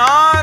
not.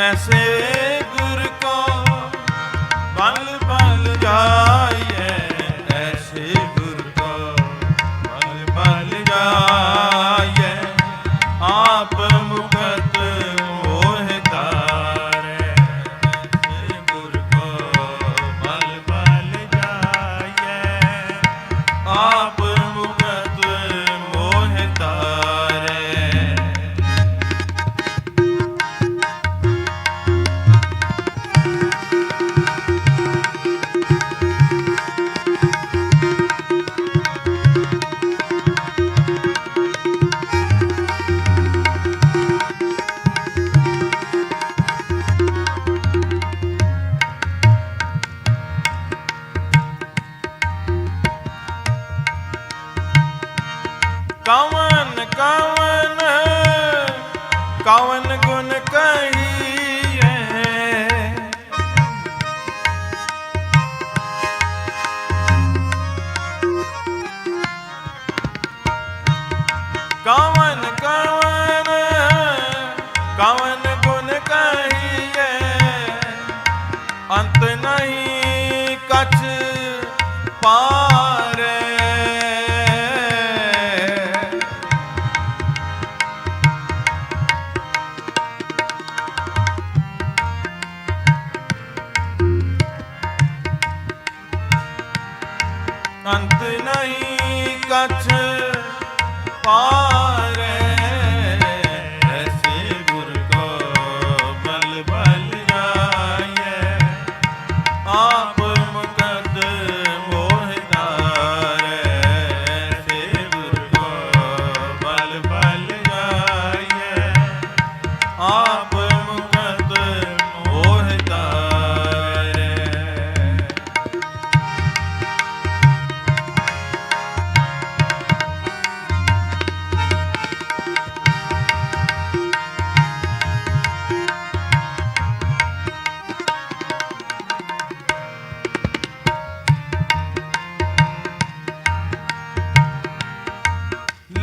কাছে ਕਵਨ ਕਵਨ ਕਵਨ ਗੁਣ ਕਹੀਏ ਕਵਨ ਕਵਨ ਕਵਨ ਗੁਣ ਕਹੀਏ ਅੰਤ ਨਹੀਂ ਕਛ ਪਾ ਕਛ ਪਾ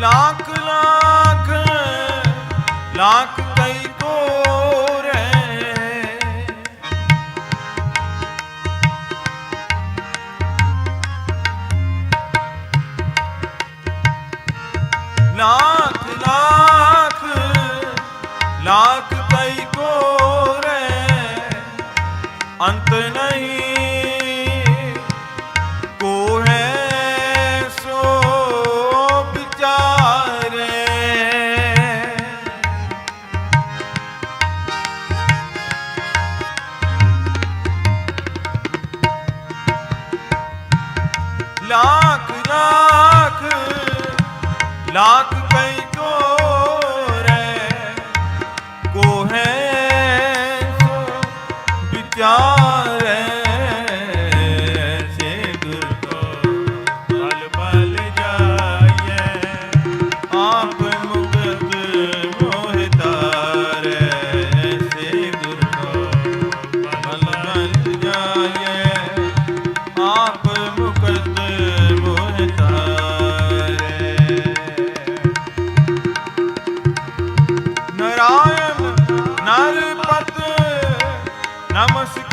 ਲੱਖ ਲੱਖ ਲੱਖ ਕਈ ਕੋਰੇ ਲੱਖ ਲੱਖ ਲੱਖ ਕਈ ਕੋਰੇ ਅੰਤ ਨਹੀਂ ਲਾਖ ਲੱਖ ਲਾਖ ਨਰਾਇਣ ਨਰਪਤ ਨਮਸਕਾਰ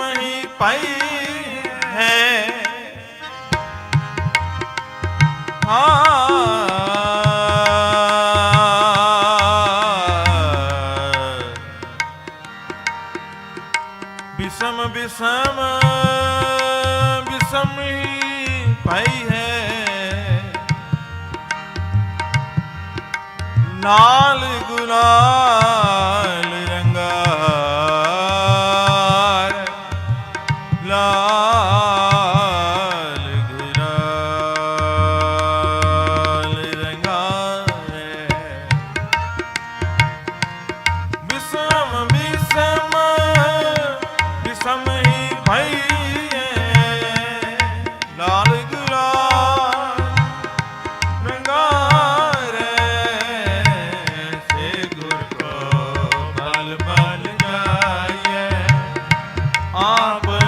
ਮਹੀ ਪਈ ਹੈ। ਹਾਂ ਬਿਸਮ ਬਿਸਮ ਬਿਸਮ ਹੀ ਪਾਈ ਹੈ। ਨਾਲ ਗੁਨਾਹ Baba.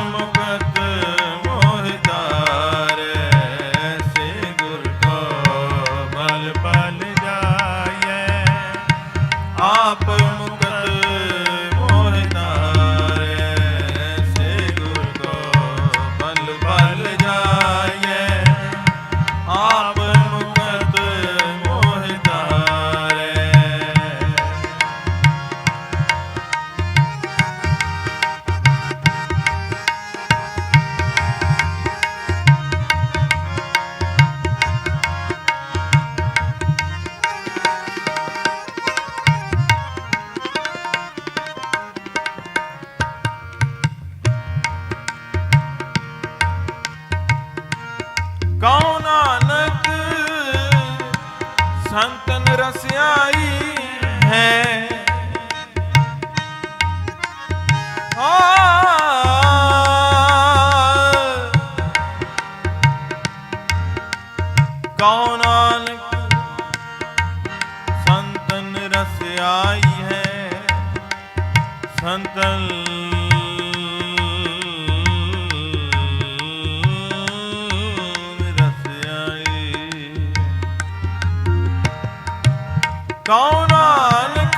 ਕਉ ਨਾਨਕ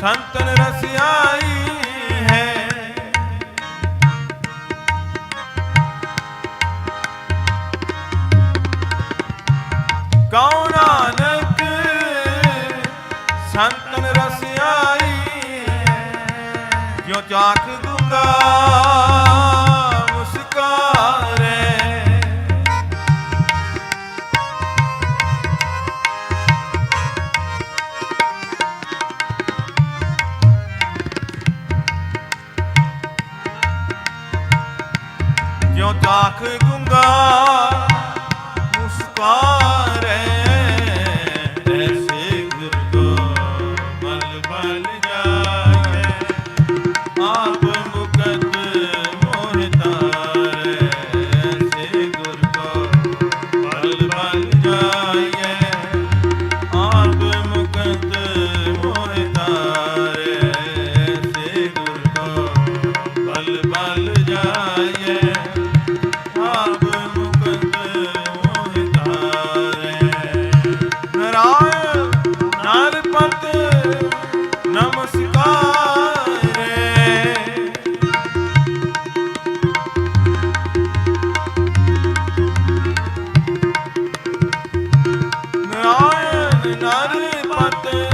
ਸੰਤਨ ਰਸਿਆਈ ਹੈ। ਨਾਨਕ ਸੰਤਨ ਰਸਿਆਈ ਜਿਉ ਗੁੰਗਾ ਜਿਉ ਜਾਖ ਗੁੰਗਾ ਮੁਸਕਾਰੇ ਐਸੇ ਗੁਰੂ ਬਲ ਬਲ ਜਾਏ ਆਪ ਮੁਕਤ ਨਾਇਣ ਨਰ ਪਤੇ